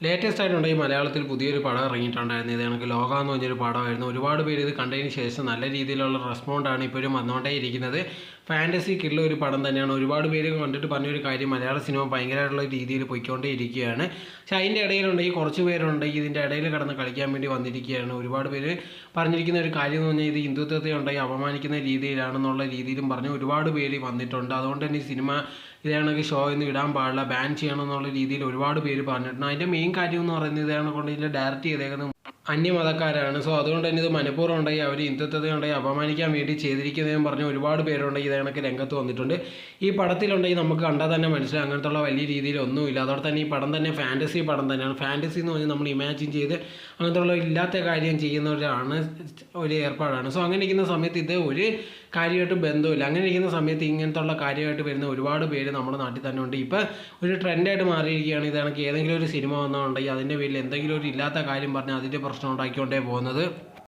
Latest ആയിട്ടുണ്ടെങ്കിൽ മലയാളത്തിൽ പുതിയൊരു പടം ഇറങ്ങിയിട്ടുണ്ടായിരുന്നു ഇത് കണക്ക് ലോക എന്ന് പറഞ്ഞൊരു പടമായിരുന്നു. ഒരുപാട് പേര് ഇത് കണ്ടതിന് ശേഷം നല്ല രീതിയിലുള്ള റെസ്പോണ്ടാണ് ഇപ്പോഴും വന്നുകൊണ്ടേ ഇരിക്കുന്നത്. ഫാന്റസി ഒരു പടം തന്നെയാണ്. ഒരുപാട് പേര് കണ്ടിട്ട് പറഞ്ഞൊരു കാര്യം മലയാള സിനിമ ഭയങ്കരമായിട്ടുള്ള രീതിയിൽ പോയിക്കൊണ്ടേ ഇരിക്കുകയാണ്. പക്ഷെ അതിന്റെ ഇടയിലുണ്ടെങ്കിൽ കുറച്ച് പേരുണ്ടെങ്കിൽ ഇതിന്റെ ഇടയിൽ കടന്ന് കളിക്കാൻ വേണ്ടി വന്നിരിക്കുകയാണ്. ഒരുപാട് പേര് പറഞ്ഞിരിക്കുന്ന ഒരു കാര്യം എന്ന് പറഞ്ഞാൽ ഇത് ഹിന്ദുത്വത്തെ ഉണ്ടെങ്കിൽ അപമാനിക്കുന്ന രീതിയിലാണെന്നുള്ള രീതിയിലും പറഞ്ഞ് ഒരുപാട് പേര് വന്നിട്ടുണ്ട്. അതുകൊണ്ട് തന്നെ ഈ സിനിമ ഇതാണെങ്കിൽ ഷോ ഒന്നും ഇടാൻ പാടില്ല ബാൻ ചെയ്യണം എന്നുള്ള രീതിയിൽ ഒരുപാട് പേര് പറഞ്ഞിട്ടുണ്ട്. അതിന്റെ മെയിൻ കാര്യം എന്ന് പറയുന്നത് ഇതാണ് കൊണ്ട് ഇതിൽ ഡയറക്റ്റ് ചെയ്തേക്കുന്നത് അന്യമതക്കാരാണ്. സോ അതുകൊണ്ട് തന്നെ ഇത് മനഃപൂർവം ഉണ്ടെങ്കിൽ അവർ ഹിന്ദുത്വത്തെ അപമാനിക്കാൻ വേണ്ടി ചെയ്തിരിക്കുന്നതെന്ന് പറഞ്ഞ് ഒരുപാട് പേരുണ്ടെങ്കിൽ ഇതേക്ക് രംഗത്ത് വന്നിട്ടുണ്ട്. ഈ പടത്തിലുണ്ടെങ്കിൽ നമുക്ക് കണ്ടാൽ തന്നെ മനസ്സിലായി അങ്ങനത്തുള്ള വലിയ രീതിയിലൊന്നുമില്ല അതോടെ തന്നെ ഈ പടം തന്നെ ഫാന്റസി പടം തന്നെയാണ്. ഫാന്റസി എന്ന് പറഞ്ഞാൽ നമ്മൾ ഇമാജിൻ ചെയ്ത് അങ്ങനത്തുള്ള ഇല്ലാത്ത കാര്യം ചെയ്യുന്നവരാണ് ഒരു ഏർപ്പാടാണ്. സോ അങ്ങനെ ഇരിക്കുന്ന സമയത്ത് ഇത് ഒരു കാര്യമായിട്ട് ബന്ധമില്ല. അങ്ങനെ ഇരിക്കുന്ന സമയത്ത് ഇങ്ങനത്തുള്ള കാര്യമായിട്ട് വരുന്ന ഒരുപാട് പേര് നമ്മുടെ നാട്ടിൽ തന്നെ ഉണ്ട്. ഇപ്പോൾ ഒരു ട്രെൻഡായിട്ട് മാറിയിരിക്കുകയാണ്. ഇതാണെങ്കിൽ ഏതെങ്കിലും ഒരു സിനിമ വന്നുണ്ടെങ്കിൽ അതിന്റെ പേരിൽ എന്തെങ്കിലും ഒരു ഇല്ലാത്ത കാര്യം പറഞ്ഞാൽ അതിന്റെ പ്രശ്നം ഉണ്ടാക്കിക്കൊണ്ടേ പോകുന്നത്.